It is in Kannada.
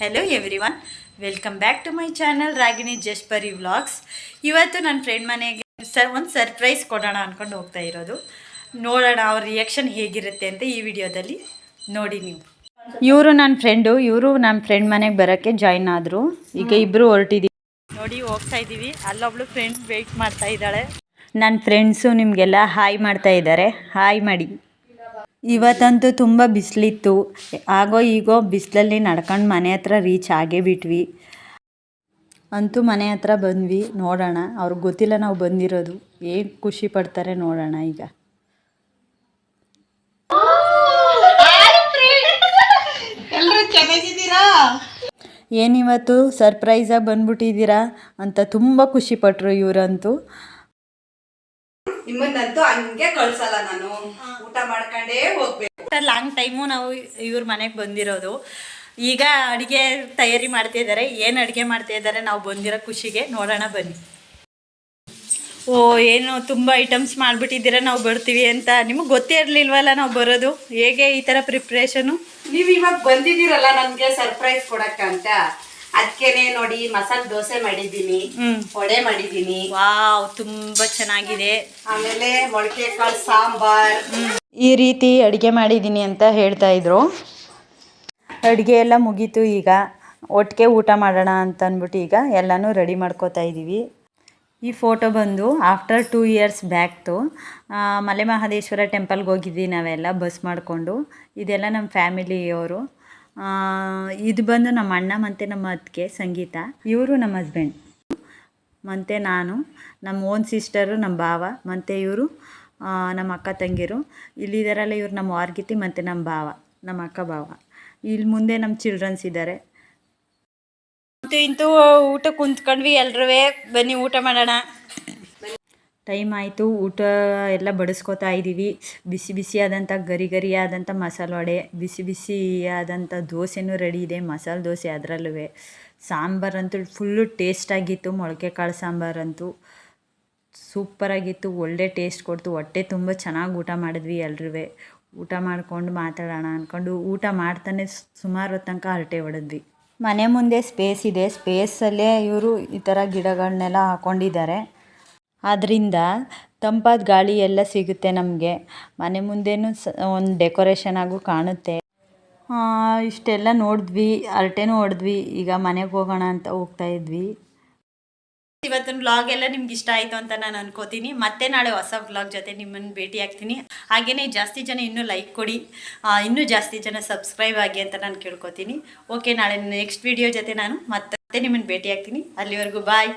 Hello everyone welcome back to my channel Ragini Jashpari vlogs ಇವತ್ತು ನನ್ನ ಫ್ರೆಂಡ್ ಮನೆಗೆ ಸರ್ ಒಂದು ಸರ್ಪ್ರೈಸ್ ಕೊಡೋಣ ಅಂದ್ಕೊಂಡು ಹೋಗ್ತಾ ಇರೋದು. ನೋಡೋಣ ಅವ್ರ ರಿಯಾಕ್ಷನ್ ಹೇಗಿರುತ್ತೆ ಅಂತ ಈ ವಿಡಿಯೋದಲ್ಲಿ ನೋಡಿ ನೀವು. ಇವರು ನನ್ನ ಫ್ರೆಂಡು ಇವರು ನನ್ನ ಫ್ರೆಂಡ್ ಮನೆಗೆ ಬರೋಕ್ಕೆ ಜಾಯಿನ್ ಆದರು. ಈಗ ಇಬ್ಬರು ಹೊರಟಿದ್ದೀವಿ ನೋಡಿ ಹೋಗ್ತಾ ಇದ್ದೀವಿ. ಅಲ್ಲೊಬ್ಳು ಫ್ರೆಂಡ್ ವೆಯ್ಟ್ ಮಾಡ್ತಾ ಇದ್ದಾಳೆ. ನನ್ನ ಫ್ರೆಂಡ್ಸು ನಿಮಗೆಲ್ಲ ಹಾಯ್ ಮಾಡ್ತಾ ಇದ್ದಾರೆ ಹಾಯ್ ಮಾಡಿ. ಇವತ್ತಂತೂ ತುಂಬ ಬಿಸಿಲಿತ್ತು. ಆಗೋ ಈಗೋ ಬಿಸಿಲಲ್ಲಿ ನಡ್ಕೊಂಡು ಮನೆ ಹತ್ರ ರೀಚ್ ಆಗೇ ಬಿಟ್ವಿ. ಅಂತೂ ಮನೆ ಹತ್ರ ಬಂದ್ವಿ. ನೋಡೋಣ. ಅವ್ರಿಗೆ ಗೊತ್ತಿಲ್ಲ ನಾವು ಬಂದಿರೋದು. ಏನು ಖುಷಿ ಪಡ್ತಾರೆ ನೋಡೋಣ ಈಗ. ಎಲ್ಲರೂ ಚೆನ್ನಾಗಿದ್ದೀರಾ? ಏನಿವತ್ತು ಸರ್ಪ್ರೈಸಾಗಿ ಬಂದ್ಬಿಟ್ಟಿದ್ದೀರಾ? ಅಂತ ತುಂಬ ಖುಷಿಪಟ್ಟರು ಇವರಂತೂ. ನಿಮ್ಮನ್ನಂತೂ ಹಂಗೆ ಕಳ್ಸಲ್ಲ ನಾನು. ಊಟ ಮಾಡ್ಕೊಂಡೇ ಹೋಗ್ಬೇಕು. ಲಾಂಗ್ ಟೈಮು ನಾವು ಇವ್ರ ಮನೆಗೆ ಬಂದಿರೋದು. ಈಗ ಅಡುಗೆ ತಯಾರಿ ಮಾಡ್ತಾ ಇದ್ದಾರೆ ಏನು ಅಡುಗೆ ಮಾಡ್ತಾ ಇದ್ದಾರೆ ನಾವು ಬಂದಿರೋ ಖುಷಿಗೆ ನೋಡೋಣ ಬನ್ನಿ. ಓ ಏನು ತುಂಬ ಐಟಮ್ಸ್ ಮಾಡಿಬಿಟ್ಟಿದ್ದೀರಾ ನಾವು ಬರ್ತೀವಿ ಅಂತ ನಿಮಗೆ ಗೊತ್ತೇ ಇರಲಿಲ್ವಲ್ಲ ನಾವು ಬರೋದು? ಹೇಗೆ ಈ ಥರ ಪ್ರಿಪ್ರೇಷನು ನೀವು ಇವಾಗ ಬಂದಿದ್ದೀರಲ್ಲ ನನಗೆ ಸರ್ಪ್ರೈಸ್ ಕೊಡೋಕ್ಕಂತ ಅಂತ. ಅದಕ್ಕೇನೆ ನೋಡಿ ಮಸಾಲೆ ದೋಸೆ ಮಾಡಿದ್ದೀನಿ ಒಡೆ ವಡೆ ಮಾಡಿದ್ದೀನಿ. ವಾವ್ ತುಂಬಾ ಚೆನ್ನಾಗಿದೆ. ಆಮೇಲೆ ಮೊಳಕೆ ಕಾಳು ಸಾಂಬಾರ್. ಈ ರೀತಿ ಅಡುಗೆ ಮಾಡಿದ್ದೀನಿ ಅಂತ ಹೇಳ್ತಾ ಇದ್ರು. ಅಡುಗೆ ಎಲ್ಲ ಮುಗೀತು ಈಗ. ಒಟ್ಟಿಗೆ ಊಟ ಮಾಡೋಣ ಅಂತ ಅಂದ್ಬಿಟ್ಟು ಈಗ ಎಲ್ಲನೂ ರೆಡಿ ಮಾಡ್ಕೋತಾ ಇದ್ದೀವಿ. ಈ ಫೋಟೋ ಬಂದು ಆಫ್ಟರ್ ಟೂ ಇಯರ್ಸ್ ಬ್ಯಾಕ್ತು ಮಲೆ ಮಹದೇಶ್ವರ ಟೆಂಪಲ್ಗೆ ಹೋಗಿದ್ವಿ ನಾವೆಲ್ಲ ಬಸ್ ಮಾಡಿಕೊಂಡು. ಇದೆಲ್ಲ ನಮ್ಮ ಫ್ಯಾಮಿಲಿಯವರು. ಇದು ಬಂದು ನಮ್ಮ ಅಣ್ಣ ಮತ್ತು ನಮ್ಮ ಅತ್ತಿಗೆ ಸಂಗೀತ. ಇವರು ನಮ್ಮ ಹಸ್ಬೆಂಡ್ ಮತ್ತು ನಾನು, ನಮ್ಮ ಓನ್ ಸಿಸ್ಟರು ನಮ್ಮ ಭಾವ, ಮತ್ತು ಇವರು ನಮ್ಮ ಅಕ್ಕ ತಂಗಿರು. ಇಲ್ಲಿದ್ದಾರಲ್ಲ ಇವರು ನಮ್ಮ ವಾರ್ಗಿತಿ ಮತ್ತು ನಮ್ಮ ಭಾವ, ನಮ್ಮ ಅಕ್ಕ ಭಾವ. ಇಲ್ಲಿ ಮುಂದೆ ನಮ್ಮ ಚಿಲ್ಡ್ರನ್ಸ್ ಇದ್ದಾರೆ ಮತ್ತು ಇಂತೂ ಊಟ ಕುಂತ್ಕೊಂಡ್ವಿ ಎಲ್ರೂ ಬನ್ನಿ ಊಟ ಮಾಡೋಣ. ಟೈಮ್ ಆಯಿತು, ಊಟ ಎಲ್ಲ ಬಡಿಸ್ಕೊತಾ ಇದ್ದೀವಿ ಬಿಸಿ ಬಿಸಿಯಾದಂಥ ಗರಿ ಗರಿಯಾದಂಥ ಮಸಾಲೆ ವಡೆ, ಬಿಸಿ ಬಿಸಿಯಾದಂಥ ದೋಸೆನೂ ರೆಡಿ ಇದೆ, ಮಸಾಲೆ ದೋಸೆ ಅದರಲ್ಲೂ ಸಾಂಬಾರಂತೂ ಫುಲ್ಲು ಟೇಸ್ಟಾಗಿತ್ತು ಮೊಳಕೆ ಕಾಳು ಸಾಂಬಾರಂತೂ ಸೂಪರಾಗಿತ್ತು ಒಳ್ಳೆ ಟೇಸ್ಟ್ ಕೊಡ್ತು, ಹೊಟ್ಟೆ ತುಂಬ ಚೆನ್ನಾಗಿ ಊಟ ಮಾಡಿದ್ವಿ ಎಲ್ರೂ ಊಟ ಮಾಡ್ಕೊಂಡು ಮಾತಾಡೋಣ ಅಂದ್ಕೊಂಡು ಊಟ ಮಾಡ್ತಾನೆ ಸುಮಾರು ಹೊತ್ತು ತನಕ ಹರಟೆ ಹೊಡೆದ್ವಿ. ಮನೆ ಮುಂದೆ ಸ್ಪೇಸ್ ಇದೆ ಸ್ಪೇಸಲ್ಲೇ ಇವರು ಈ ಥರ ಗಿಡಗಳನ್ನೆಲ್ಲ ಹಾಕ್ಕೊಂಡಿದ್ದಾರೆ ಆದ್ದರಿಂದ ತಂಪಾದ ಗಾಳಿ ಎಲ್ಲ ಸಿಗುತ್ತೆ ನಮಗೆ. ಮನೆ ಮುಂದೆನೂ ಸ, ಒಂದು ಡೆಕೋರೇಷನ್ ಆಗು ಕಾಣುತ್ತೆ. ಇಷ್ಟೆಲ್ಲ ನೋಡಿದ್ವಿ ಹರಟೆನೂ ಹೊಡೆದ್ವಿ, ಈಗ ಮನೆಗೆ ಹೋಗೋಣ ಅಂತ ಹೋಗ್ತಾ ಇದ್ವಿ. ಇವತ್ತಿನ ವ್ಲಾಗ್ ಎಲ್ಲ ನಿಮ್ಗೆ ಇಷ್ಟ ಆಯಿತು ಅಂತ ನಾನು ಅನ್ಕೋತೀನಿ. ಮತ್ತೆ ನಾಳೆ ಹೊಸ ವ್ಲಾಗ್ ಜೊತೆ ನಿಮ್ಮನ್ನು ಭೇಟಿ ಆಗ್ತೀನಿ. ಹಾಗೆಯೇ ಜಾಸ್ತಿ ಜನ ಇನ್ನೂ ಲೈಕ್ ಕೊಡಿ. ಇನ್ನೂ ಜಾಸ್ತಿ ಜನ ಸಬ್ಸ್ಕ್ರೈಬ್ ಆಗಿ ಅಂತ ನಾನು ಕೇಳ್ಕೊತೀನಿ. ಓಕೆ ನಾಳೆ ನೆಕ್ಸ್ಟ್ ವಿಡಿಯೋ ಜೊತೆ ನಾನು ಮತ್ತೆ ನಿಮ್ಮನ್ನು ಭೇಟಿ ಆಗ್ತೀನಿ. ಅಲ್ಲಿವರೆಗೂ ಬಾಯ್